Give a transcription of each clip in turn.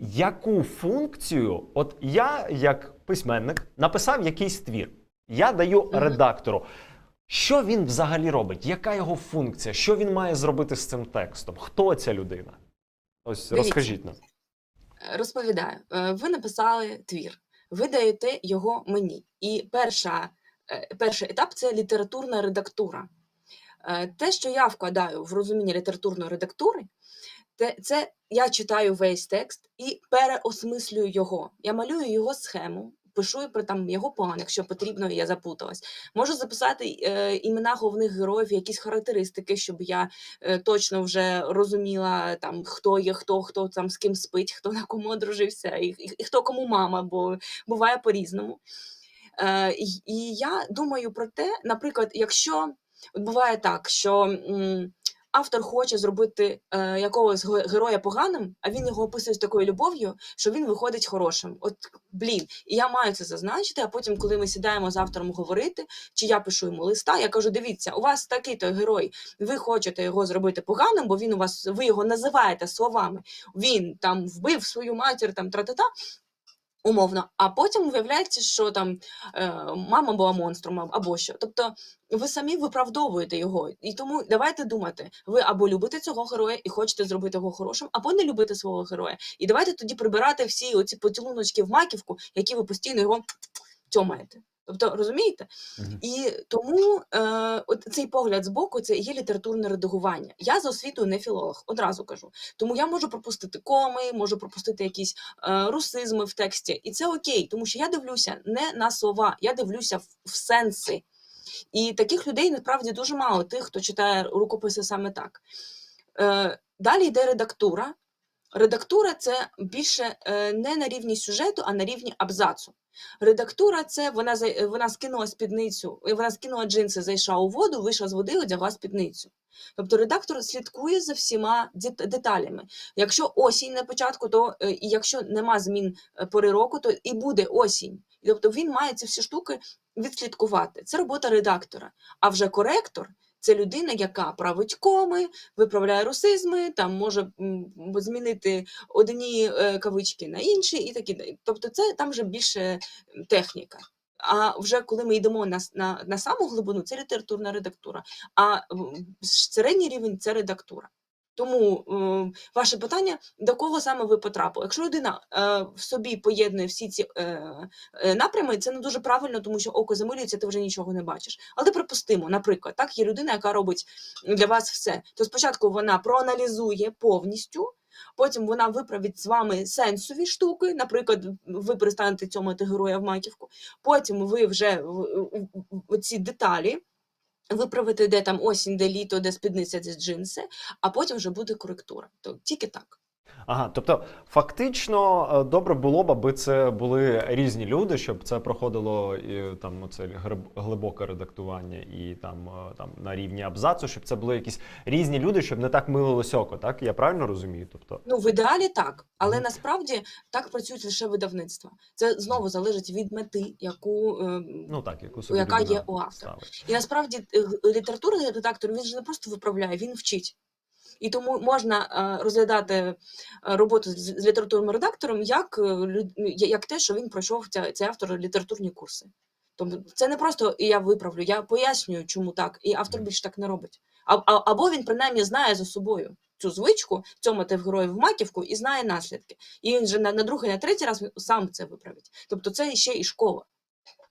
яку функцію, от я, як письменник, написав якийсь твір, я даю редактору. Що він взагалі робить? Яка його функція? Що він має зробити з цим текстом? Хто ця людина? Ось Дивіться. розкажіть нам. Розповідаю, Е, ви написали твір, ви даєте його мені. І перша, е, перший етап це літературна редактура. Е, Те, що я вкладаю в розуміння літературної редактури, це я читаю весь текст і переосмислюю його. Я малюю його схему, пишу про там його план, якщо потрібно, я запуталась. Можу записати е, імена головних героїв, якісь характеристики, щоб я е, точно вже розуміла, там хто є, хто, хто там з ким спить, хто на кому одружився, і, і, і хто кому мама, бо буває по-різному. Е, і, і я думаю про те, наприклад, якщо от буває так, що м, автор хоче зробити е, якогось ге- героя поганим, а він його описує з такою любов'ю, що він виходить хорошим. От блін, і я маю це зазначити. А потім, коли ми сідаємо з автором говорити, чи я пишу йому листа, я кажу: дивіться, у вас такий то герой, ви хочете його зробити поганим, бо він у вас, ви його називаєте словами. Він там вбив свою матір, там тра-та-та. Умовно, а потім виявляється, що там е, мама була монстром або що. Тобто ви самі виправдовуєте його. І тому давайте думати: ви або любите цього героя і хочете зробити його хорошим, або не любите свого героя. І давайте тоді прибирати всі оці поцілуночки в маківку, які ви постійно його тьомаєте. Тобто, розумієте? Мгм. І тому е, от цей погляд збоку це є літературне редагування. Я за освітою не філолог, одразу кажу. Тому я можу пропустити коми, можу пропустити якісь е, русизми в тексті, і це окей, тому що я дивлюся не на слова, я дивлюся в, в сенси. І таких людей насправді дуже мало, тих, хто читає рукописи саме так. Е, далі йде редактура. Редактура це більше е, не на рівні сюжету, а на рівні абзацу. Редактура це вона вона скинула спідницю, е, вона скинула джинси, зайшла у воду, вийшла з води, одягла спідницю. Тобто редактор слідкує за всіма деталями. Якщо осінь на початку, то е, і якщо нема змін е, пори року, то і буде осінь. Тобто він має ці всі штуки відслідкувати. Це робота редактора. А вже коректор це людина, яка править коми, виправляє русизми, там може змінити одні е, кавички на інші, і такі. Тобто, це там вже більше техніка. А вже коли ми йдемо на, на, на саму глибину, це літературна редактура. А середній рівень це редактура. Тому е, ваше питання, до кого саме ви потрапили? Якщо людина е, в собі поєднує всі ці е, е, напрями, це не дуже правильно, тому що око замилюється, ти вже нічого не бачиш. Але припустимо, наприклад, так є людина, яка робить для вас все. То спочатку вона проаналізує повністю, потім вона виправить з вами сенсові штуки. Наприклад, ви перестанете цьомати героя в маківку. Потім ви вже ці деталі. Виправити, де там осінь, де літо, де спідниця, де джинси, а потім вже буде коректура. То тільки так. Ага, тобто, фактично, е, добре було б, аби це були різні люди, щоб це проходило і, там оце глибоке редактування і там, е, там на рівні абзацу, щоб це були якісь різні люди, щоб не так милилось око, так? Я правильно розумію? Тобто, Ну, в ідеалі так, але Мгм. насправді так працюють лише видавництва. Це знову залежить від мети, яку е, ну так, яку собі яка є у автора. ставить. І насправді е, літературний редактор він же не просто виправляє, він вчить. І тому можна е, розглядати е, роботу з, літературним редактором як, е, як те, що він пройшов цей автор літературні курси. Тому це не просто я виправлю, я пояснюю, чому так, і автор більше так не робить. А, а, або він принаймні знає за собою цю звичку, цьомати в героїв в маківку і знає наслідки. І він же на, на другий, на третій раз сам це виправить. Тобто це ще і школа.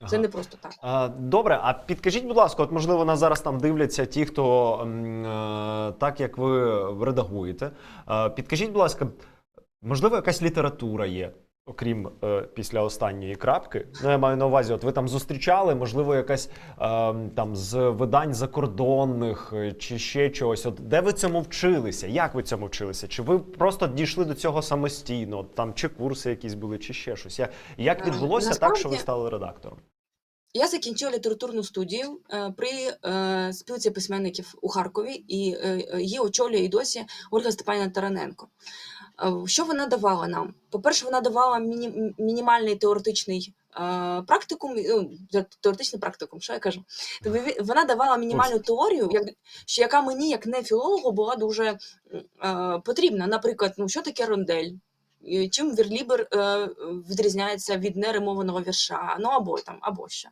Це Ага. не просто так. А, Добре, а підкажіть, будь ласка, от можливо нас зараз там дивляться ті, хто е, так як ви редагуєте. Е, Підкажіть, будь ласка, можливо, якась література є, окрім е, після останньої крапки. Ну, я маю на увазі, от ви там зустрічали, можливо, якась е, там з видань закордонних е, чи ще чогось. От де ви цьому вчилися? Як ви цьому вчилися? Чи ви просто дійшли до цього самостійно? От Там чи курси якісь були, чи ще щось? Я- Як Е, відбулося так, що ви стали редактором? Я закінчила літературну студію е, при е, спілці письменників у Харкові, і е, е, її очолює і досі Ольга Степанівна Тараненко. Е, Що вона давала нам? По-перше, вона давала міні- мінімальний теоретичний е, практикум, ну, теоретичний практикум, що я кажу? Тобто вона давала мінімальну теорію, як, що яка мені, як не філологу, була дуже е, потрібна. Наприклад, ну що таке рондель? Чим вірлібер е, відрізняється від неримованого вірша, ну або там, або що.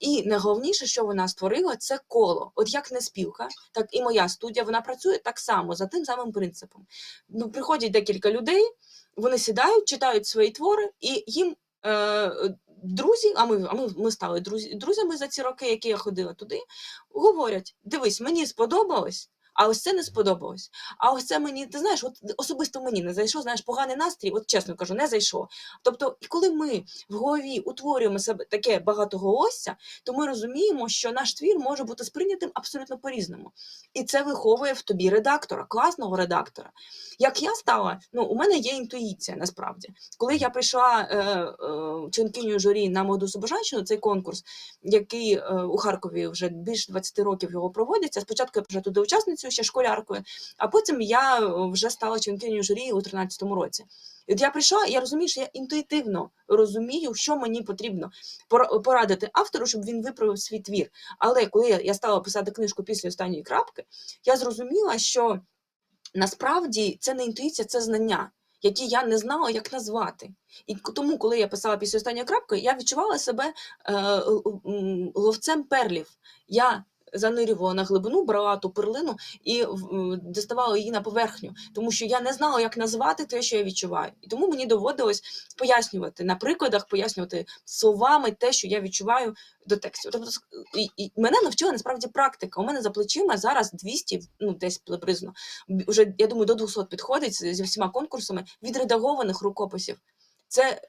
І найголовніше, що вона створила, це коло. От як не спілка, так і моя студія, вона працює так само за тим самим принципом. Ну, приходять декілька людей, вони сідають, читають свої твори, і їм е, друзі, а ми, а ми, ми стали друзі, друзями за ці роки, які я ходила туди, говорять: дивись, мені сподобалось. А ось це не сподобалось. А ось це мені, ти знаєш, от особисто мені не зайшов, знаєш, поганий настрій, от чесно кажу, не зайшов. Тобто, і коли ми в голові утворюємо себе таке багатоголосся, то ми розуміємо, що наш твір може бути сприйнятим абсолютно по-різному. І це виховує в тобі редактора, класного редактора. Як я стала, ну у мене є інтуїція насправді. Коли я прийшла е, е, членкиню журі на молоду Собожанщину, цей конкурс, який е, у Харкові вже більше 20 років його проводиться. Спочатку я прийшла туди учасницею, ще школяркою, а потім я е, вже стала членкинею журі у 13-му році. І от я прийшла, і я розумію, що я інтуїтивно розумію, що мені потрібно порадити автору, щоб він виправив свій твір. Але коли я стала писати книжку після останньої крапки, я зрозуміла, що насправді це не інтуїція, це знання, які я не знала, як назвати. І тому, коли я писала після останньої крапки, я відчувала себе е, ловцем перлів. Я занирювала на глибину, брала ту перлину і доставала її на поверхню, тому що я не знала, як назвати те, що я відчуваю. І тому мені доводилось пояснювати на прикладах, пояснювати словами те, що я відчуваю до текстів. Тобто, і, і мене навчила насправді практика. У мене за плечима зараз 200, ну десь приблизно, вже я думаю, до 200 підходить зі всіма конкурсами відредагованих рукописів. Це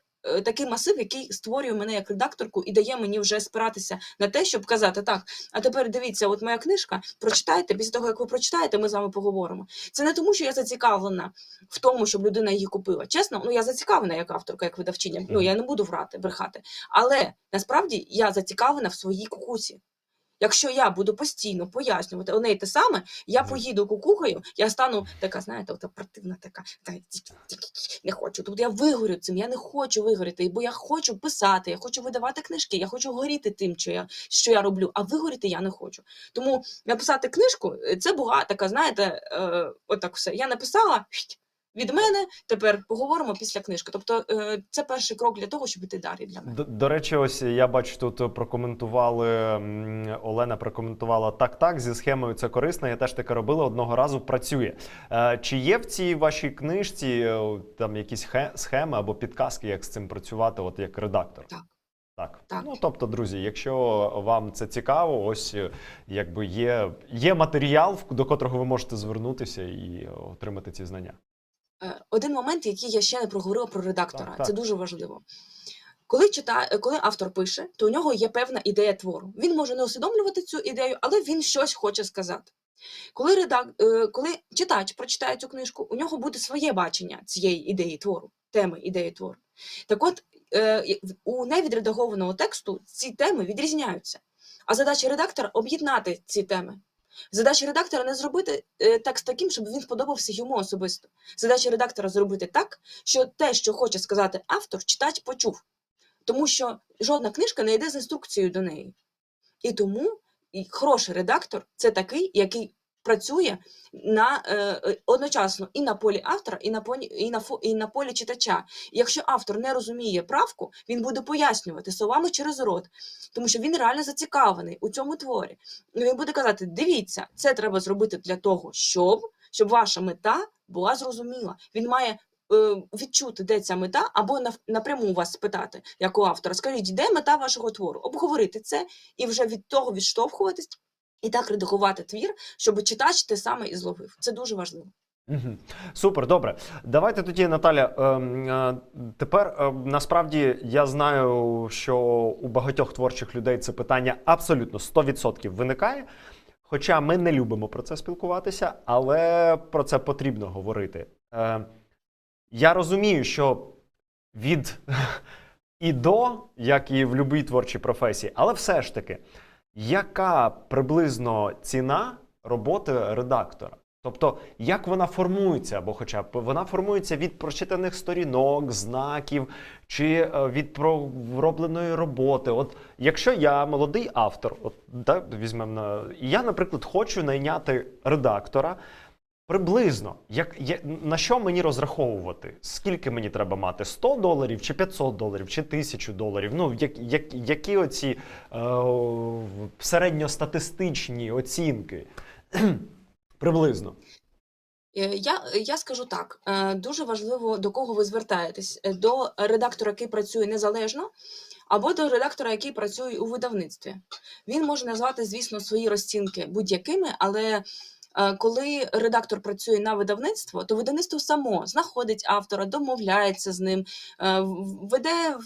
такий масив, який створює мене як редакторку і дає мені вже спиратися на те, щоб казати так. А тепер дивіться, от моя книжка, прочитайте. Після того, як ви прочитаєте, ми з вами поговоримо. Це не тому, що я зацікавлена в тому, щоб людина її купила. Чесно, ну я зацікавлена як авторка, як видавчиня. Ну я не буду врати, брехати. Але насправді я зацікавлена в своїй кукусі. Якщо я буду постійно пояснювати одне й те саме, я поїду кукухою, я стану така, знаєте, ота противна така, та, не хочу. Тобто я вигорю цим, я не хочу вигоріти, бо я хочу писати, я хочу видавати книжки, я хочу горіти тим, що я, що я роблю, а вигоріти я не хочу. Тому написати книжку це була така, знаєте, е, отак все. Я написала від мене, тепер поговоримо після книжки. Тобто е, це перший крок для того, щоб іти далі для мене. До, до речі, ось я бачу, тут прокоментували Олена прокоментувала так, так зі схемою це корисно. Я теж таке робила одного разу. Працює. Е, чи є в цій вашій книжці е, там якісь хе- схеми або підказки, як з цим працювати, от як редактор? Так. Так. Так. Ну тобто, друзі, якщо вам це цікаво, ось якби є, є матеріал, до котрого ви можете звернутися і отримати ці знання. Е, Один момент, який я ще не проговорила про редактора, Так, так. це дуже важливо. Коли читає, е, коли автор пише, то у нього є певна ідея твору. Він може не усвідомлювати цю ідею, але він щось хоче сказати. Коли редак... е, коли читач прочитає цю книжку, у нього буде своє бачення цієї ідеї твору, теми ідеї твору. Так от, у невідредагованого тексту ці теми відрізняються. А задача редактора об'єднати ці теми. Задача редактора не зробити е, текст таким, щоб він сподобався йому особисто. Задача редактора зробити так, що те, що хоче сказати автор, читач почув. Тому що жодна книжка не йде з інструкцією до неї. І тому хороший редактор це такий, який працює на, е, е, одночасно і на полі автора, і на, полі, і, на, фо- і на полі читача. Якщо автор не розуміє правку, він буде пояснювати словами через рот, тому що він реально зацікавлений у цьому творі. Він буде казати: дивіться, це треба зробити для того, щоб, щоб ваша мета була зрозуміла. Він має е, відчути, де ця мета, або напряму вас спитати, як у автора, скажіть, де мета вашого твору? Обговорити це і вже від того відштовхуватись і так редагувати твір, щоб читач те саме і зловив. Це дуже важливо. Супер, добре. Давайте тоді, Наталя. ем, е, Тепер е, насправді я знаю, що у багатьох творчих людей це питання абсолютно 100% виникає. Хоча ми не любимо про це спілкуватися, але про це потрібно говорити. Е, Я розумію, що від і до, як і в будь-якій творчій професії, але все ж таки, яка приблизно ціна роботи редактора? Тобто, як вона формується, або хоча б вона формується від прочитаних сторінок, знаків чи е, від проробленої роботи. От якщо я молодий автор, от так візьмемо я, наприклад, хочу найняти редактора. Приблизно, як, я, на що мені розраховувати? Скільки мені треба мати? 100 доларів, чи 500 доларів, чи 1000 доларів? Ну, як, як, які оці е, середньостатистичні оцінки? Приблизно. Е, Я, я скажу так: е, дуже важливо до кого ви звертаєтесь: Е, до редактора, який працює незалежно, або до редактора, який працює у видавництві. Він може назвати, звісно, свої розцінки будь-якими, але коли редактор працює на видавництво, то видавництво само знаходить автора, домовляється з ним, е, веде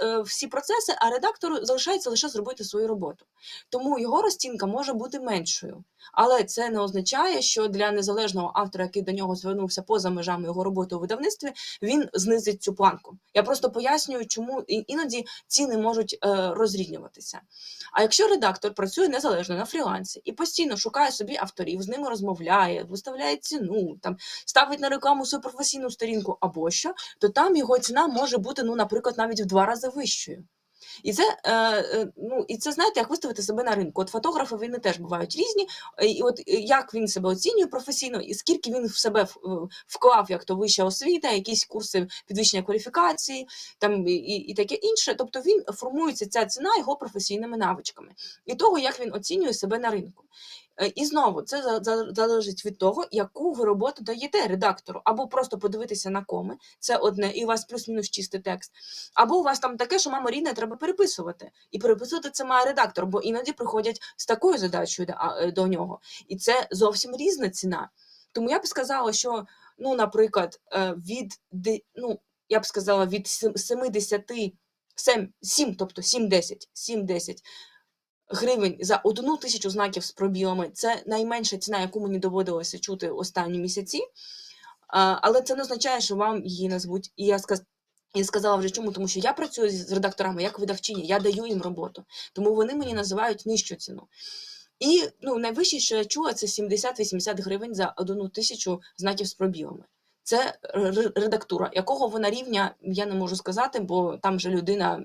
е, всі процеси, а редактору залишається лише зробити свою роботу. Тому його розцінка може бути меншою. Але це не означає, що для незалежного автора, який до нього звернувся поза межами його роботи у видавництві, він знизить цю планку. Я просто пояснюю, чому іноді ціни можуть е, розрівнюватися. А якщо редактор працює незалежно на фрілансі і постійно шукає собі авторів, ними розмовляє, виставляє ціну, там ставить на рекламу свою професійну сторінку або що, то там його ціна може бути, ну, наприклад, навіть в два рази вищою. І це, е, е, ну, і це знаєте, як виставити себе на ринку. От фотографи вони теж бувають різні. е, І от як він себе оцінює професійно, і скільки він в себе вклав, як то вища освіта, якісь курси підвищення кваліфікації, там і і таке інше. Тобто він формується ця ціна його професійними навичками і того, як він оцінює себе на ринку. Е, І знову це за- за- залежить від того, яку ви роботу даєте редактору, або просто подивитися на коми, це одне, і у вас плюс-мінус чистий текст. Або у вас там таке, що мамо рідне треба переписувати. І переписувати це має редактор, бо іноді приходять з такою задачею е, до нього. І це зовсім різна ціна. Тому я б сказала, що, ну, наприклад, е, від ну, я б сказала, від сем- 70, 7, 7 тобто 7-10, 7-10 гривень за одну тисячу знаків з пробілами це найменша ціна, яку мені доводилося чути останні місяці. Але це не означає, що вам її назвуть. І я сказ... Я сказала вже чому, тому що я працюю з редакторами як видавчиня, я даю їм роботу, тому вони мені називають нижчу ціну. І ну, найвище, що я чула, це 70-80 гривень за одну тисячу знаків з пробілами. Це редактура. Якого вона рівня, я не можу сказати, бо там же людина.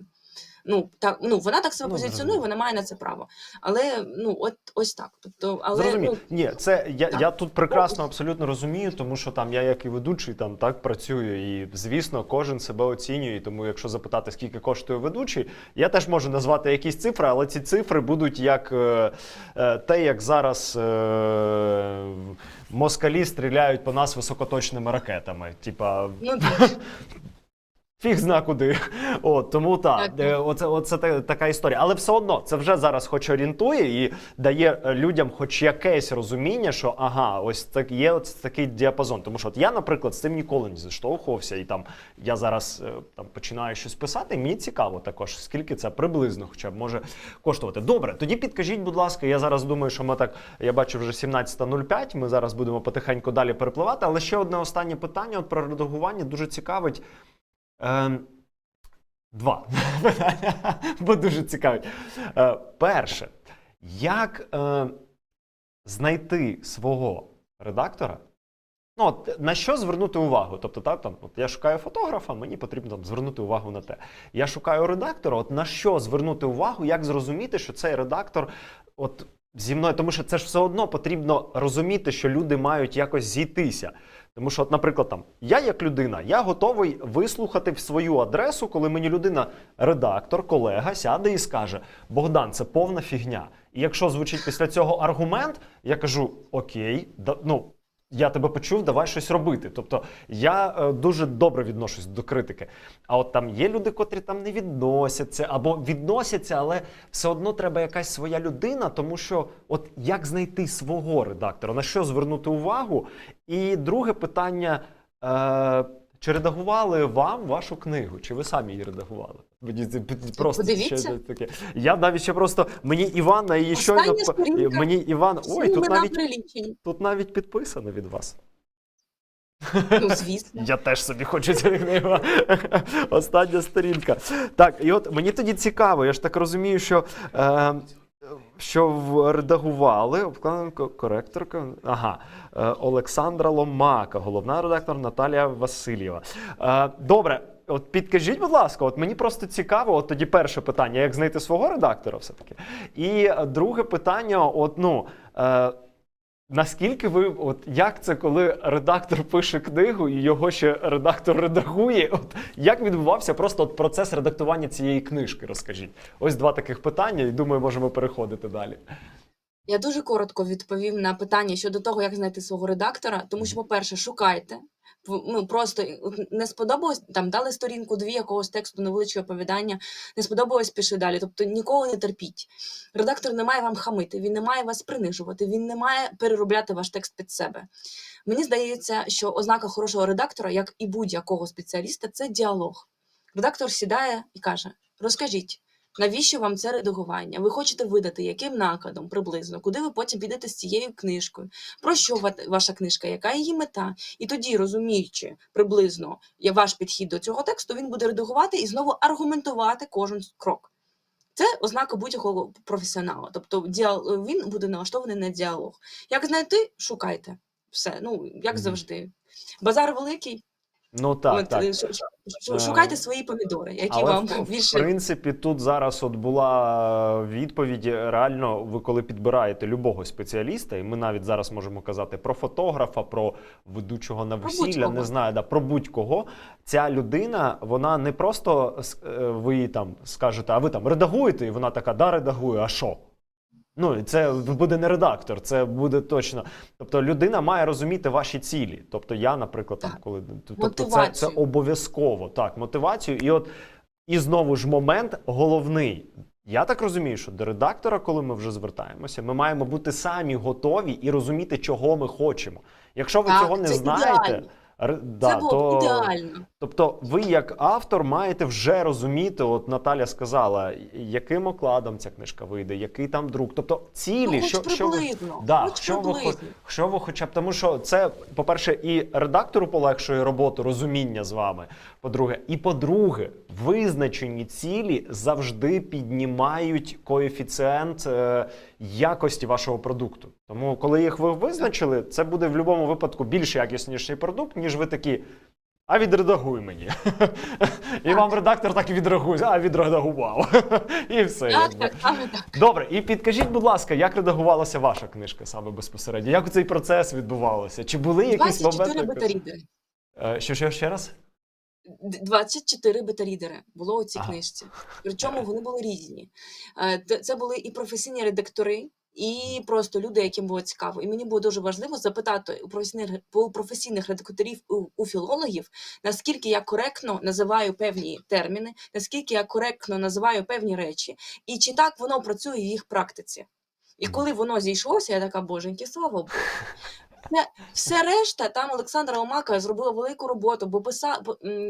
Ну, так, ну, вона так себе Ну, позиціонує, вона має на це право. Але ну, от ось так. Тобто, але Зрозумів. ну, Ні, це я, так. я тут прекрасно абсолютно розумію, тому що там я як і ведучий там так працюю, і звісно, кожен себе оцінює. Тому, якщо запитати, скільки коштує ведучий, я теж можу назвати якісь цифри, але ці цифри будуть як е, е, те, як зараз е, москалі стріляють по нас високоточними ракетами. Типа, ну, Фіг зна куди. От, тому так, Так, е, оце, оце така історія. Але все одно це вже зараз хоч орієнтує і дає е, людям хоч якесь розуміння, що ага, ось так є ось такий діапазон. Тому що от я, наприклад, з цим ніколи не зіштовхувався, і там я зараз е, там починаю щось писати. Мені цікаво також, скільки це приблизно хоча б може коштувати. Добре, тоді підкажіть, будь ласка, я зараз думаю, що ми так, я бачу вже 17.05, Ми зараз будемо потихеньку далі перепливати. Але ще одне останнє питання от про редагування дуже цікавить. Ем, Два питання, бо дуже цікавить. Е, перше, як е, знайти свого редактора? Ну, от, на що звернути увагу? Тобто, так, там, от я шукаю фотографа, мені потрібно там, звернути увагу на те. Я шукаю редактора, от на що звернути увагу, як зрозуміти, що цей редактор от, зі мною, тому що це ж все одно потрібно розуміти, що люди мають якось зійтися. Тому що, от, наприклад, там я як людина, я готовий вислухати в свою адресу, коли мені людина, редактор, колега, сяде і скаже: Богдан, це повна фігня. І якщо звучить після цього аргумент, я кажу: Окей, да, ну. Я тебе почув, давай щось робити. Тобто я е, дуже добре відношусь до критики. А от там є люди, котрі там не відносяться або відносяться, але все одно треба якась своя людина, тому що от як знайти свого редактора, на що звернути увагу? І друге питання: е, чи редагували вам вашу книгу? Чи ви самі її редагували? Мені це просто Подивіться. ще таке. Я навіть ще просто мені Іванна її щойно мені Іван. всі Ой, тут навіть тут навіть підписано від вас. Ну, звісно. Я теж собі хочу цю книгу. Остання сторінка. Так, і от мені тоді цікаво, я ж так розумію, що. Е, що редагували коректорка ага, е, Олександра Ломака, головна редактор Наталія Васильєва. Е, добре, от підкажіть, будь ласка, от мені просто цікаво, от тоді перше питання, як знайти свого редактора все-таки. І е, друге питання: от, ну, е, Наскільки ви, от як це, коли редактор пише книгу і його ще редактор редагує? От як відбувався просто от процес редактування цієї книжки? Розкажіть. Ось два таких питання, і думаю, можемо переходити далі. Я дуже коротко відповім на питання щодо того, як знайти свого редактора. Тому що, по-перше, шукайте. Ну просто не сподобалось там, дали сторінку дві якогось тексту, невеличке оповідання, не сподобалось, пиши далі. Тобто нікого не терпіть. Редактор не має вам хамити, він не має вас принижувати, він не має переробляти ваш текст під себе. Мені здається, що ознака хорошого редактора, як і будь-якого спеціаліста, це діалог. Редактор сідає і каже: розкажіть. Навіщо вам це редагування? Ви хочете видати яким накладом приблизно, куди ви потім підете з цією книжкою? Про що ваша книжка? Яка її мета? І тоді, розуміючи приблизно ваш підхід до цього тексту, він буде редагувати і знову аргументувати кожен крок. Це ознака будь-якого професіонала. Тобто він буде налаштований на діалог. Як знайти, шукайте. Все, ну як завжди. Базар великий. Ну так, От, так. Е, шу- шу- шу- Е, Шукайте свої помідори, які Але вам в, в принципі тут зараз от була відповідь. Реально, ви коли підбираєте любого спеціаліста, і ми навіть зараз можемо казати про фотографа, про ведучого на весілля, не знаю, да, про будь-кого. Ця людина, вона не просто е, ви їй там скажете, а ви там редагуєте, і вона така, да, редагую, а що? Ну, це буде не редактор, це буде точно. Тобто людина має розуміти ваші цілі. Тобто, я, наприклад, там, коли тобто це, це обов'язково так, мотивацію. І от і знову ж момент головний. Я так розумію, що до редактора, коли ми вже звертаємося, ми маємо бути самі готові і розуміти, чого ми хочемо. Якщо ви Так, цього не знаєте, р- да, це було то... ідеально. Тобто, ви як автор маєте вже розуміти, от Наталя сказала, яким окладом ця книжка вийде, який там друк. Тобто цілі, Ну, хоч що, що ви да, хоч що ви, хо- що ви хоча б тому, що це, по-перше, і редактору полегшує роботу, розуміння з вами. По-друге, і по-друге, визначені цілі завжди піднімають коефіцієнт е, якості вашого продукту. Тому, коли їх ви визначили, це буде в будь-якому випадку більш якісніший продукт, ніж ви такі. А відредагуй мені. І вам редактор так і відреагує, а відредагував. І все. Так, якби. так, так. Добре, і підкажіть, будь ласка, як редагувалася ваша книжка саме безпосередньо? Як цей процес відбувався? Чи були якісь 24 моменти? бета-рідери. Е, Що, що ще раз? Д- 24 бета-рідери було у цій книжці. Причому вони були різні. Е, Це були і професійні редактори, і просто люди, яким було цікаво. І мені було дуже важливо запитати у професійних, у професійних редакторів, у, у філологів, наскільки я коректно називаю певні терміни, наскільки я коректно називаю певні речі, і чи так воно працює в їх практиці. І коли воно зійшлося, я така, боженьки, слава Богу. Все решта, там Олександра Омака зробила велику роботу, бо писа,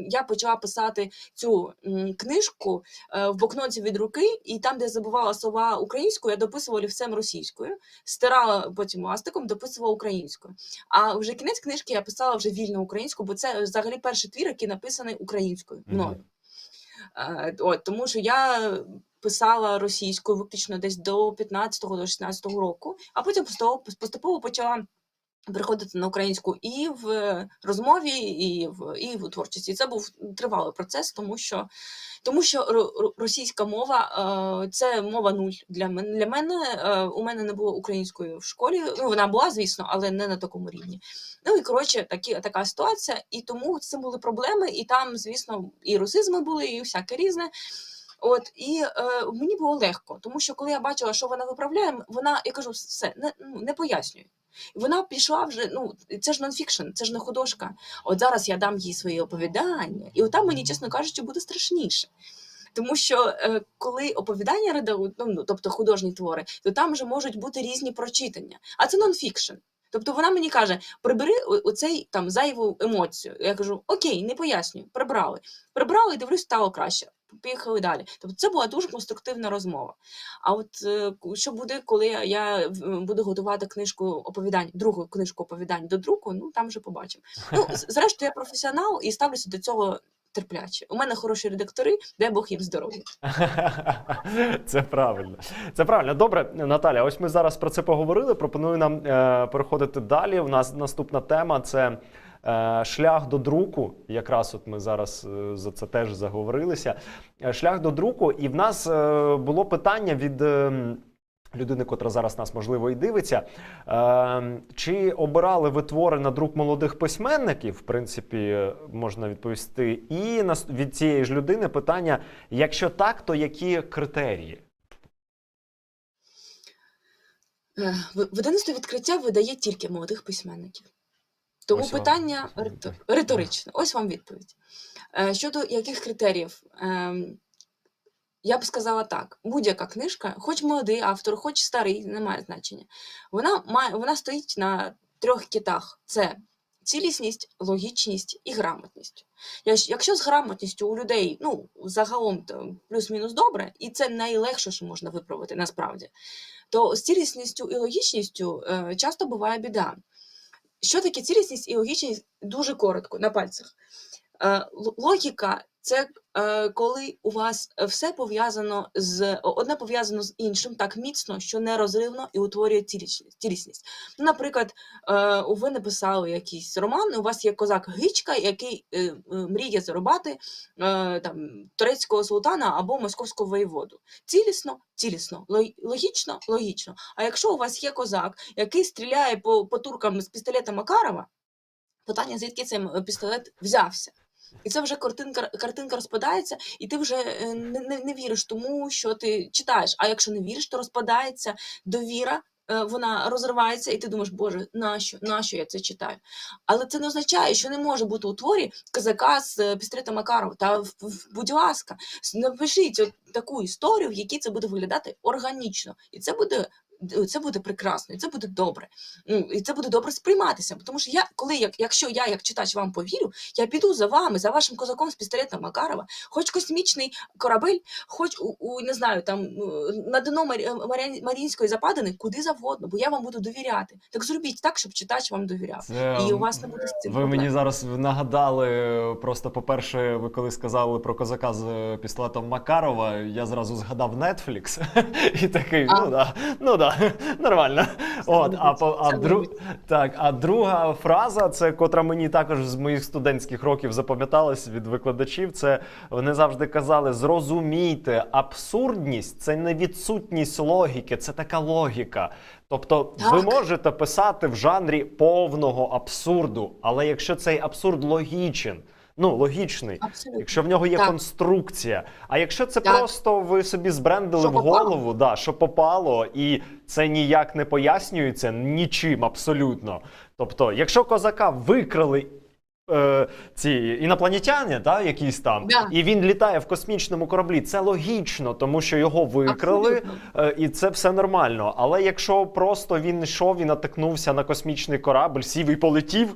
я почала писати цю книжку е, в блокноті від руки, і там, де я забувала слова українською, я дописувала олівцем російською, стирала потім ластиком, дописувала українською. А вже кінець книжки я писала вже вільно українською, бо це взагалі перший твір, який написаний українською мною. Е, От, тому що я писала російською виключно десь до 15-го, до 16-го року, а потім поступово, поступово почала приходити на українську і в розмові, і в, і в творчості. Це був тривалий процес, тому що, тому що ро- ро- російська мова е, це мова нуль для мене. Для мене е, у мене не було української в школі. Ну вона була, звісно, але не на такому рівні. Ну і коротше, такі така ситуація, і тому цим були проблеми, і там, звісно, і русизми були, і всяке різне. От і е, мені було легко, тому що коли я бачила, що вона виправляє, вона я кажу, все не, ну, не пояснюю. І Вона пішла вже. Ну це ж нонфікшн, це ж не художка. От зараз я дам їй свої оповідання, і от мені, чесно кажучи, буде страшніше. Тому що е, коли оповідання редагують, ну, ну, тобто художні твори, то там вже можуть бути різні прочитання. А це нонфікшн. Тобто вона мені каже: прибери оцей там зайву емоцію. Я кажу: Окей, не пояснюю, прибрали. Прибрали дивлюсь, стало краще. Поїхали далі. Тобто це була дуже конструктивна розмова. А от е, що буде, коли я, в- буду готувати книжку оповідань, другу книжку оповідань до друку, ну там вже побачимо. Ну, зрештою, я професіонал і ставлюся до цього терпляче. У мене хороші редактори, дай Бог їм здоров'я. Це правильно. Це правильно. Добре, Наталя. Ось ми зараз про це поговорили. Пропоную нам е, переходити далі. У нас наступна тема це. Е, Шлях до друку, якраз от ми зараз е, за це теж заговорилися. Е, Шлях до друку, і в нас було питання від е, людини, котра зараз нас можливо і дивиться. Е, чи обирали ви твори на друк молодих письменників? В принципі, можна відповісти. І від цієї ж людини питання: якщо так, то які критерії? Ви- Видавництво відкриття видає тільки молодих письменників. Тому Ось питання ритор- риторичне. Ось вам відповідь. Е, Щодо яких критеріїв, Ем, я б сказала так: будь-яка книжка, хоч молодий автор, хоч старий, не має значення. Вона має вона стоїть на трьох китах: це цілісність, логічність і грамотність. Якщо з грамотністю у людей ну, загалом плюс-мінус добре, і це найлегше, що можна виправити насправді, то з цілісністю і логічністю е, часто буває біда. Що таке цілісність і логічність дуже коротко, на пальцях. Е, логіка це е, коли у вас е, все пов'язано з одне пов'язано з іншим так міцно, що нерозривно і утворює цілісність. Наприклад, е, ви написали якийсь роман, у вас є козак Гичка, який е, е, мріє зарубати е, там, турецького султана або московського воєводу. Цілісно, цілісно, логічно, логічно. А якщо у вас є козак, який стріляє по, по туркам з пістолета Макарова, питання, звідки цей пістолет взявся? І це вже картинка, картинка розпадається, і ти вже е, не, не, не віриш тому, що ти читаєш. А якщо не віриш, то розпадається довіра, е, вона розривається, і ти думаєш, Боже, нащо, нащо я це читаю? Але це не означає, що не може бути у творі козака з е, пістолета Макарова. Та будь ласка, напишіть таку історію, в якій це буде виглядати органічно, і це буде. Д- Це буде прекрасно, і це буде добре. Ну, і це буде добре сприйматися. Тому що я, коли як, якщо я, як читач, вам повірю, я піду за вами, за вашим козаком з пістолета Макарова, хоч космічний корабель, хоч у, у не знаю, там е, на дно Марі- Марі- западини, куди завгодно, бо я вам буду довіряти. Так зробіть так, щоб читач вам довіряв. Це, І у вас не буде з цим Ви проблем. мені зараз нагадали. Просто, по-перше, ви коли сказали про козака з е, пістолетом Макарова, я зразу згадав Netflix і такий, А. ну да, ну да, нормально. От, а, по- а, це дру... так, а друга фраза, це котра мені також з моїх студентських років запам'яталась від викладачів. Це вони завжди казали: зрозумійте, абсурдність це не відсутність логіки, це така логіка. Тобто, ви можете писати в жанрі повного абсурду, але якщо цей абсурд логічен, ну логічний, Абсолютно. якщо в нього є Так. конструкція. А якщо це Так. просто ви собі збрендили Що в попало? голову, да, що попало, і це ніяк не пояснюється нічим абсолютно. Тобто, якщо козака викрали. Е, ці інопланетяни, да, якісь там, Да. і він літає в космічному кораблі. Це логічно, тому що його викрали, Абсолютно. Е, І це все нормально. Але якщо просто він йшов і натикнувся на космічний корабль, сів і полетів,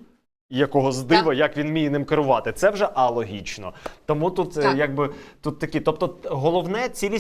якого здива, як він вміє ним керувати, це вже алогічно. Тому тут е, Так. якби тут такі. Тобто, головне цілість.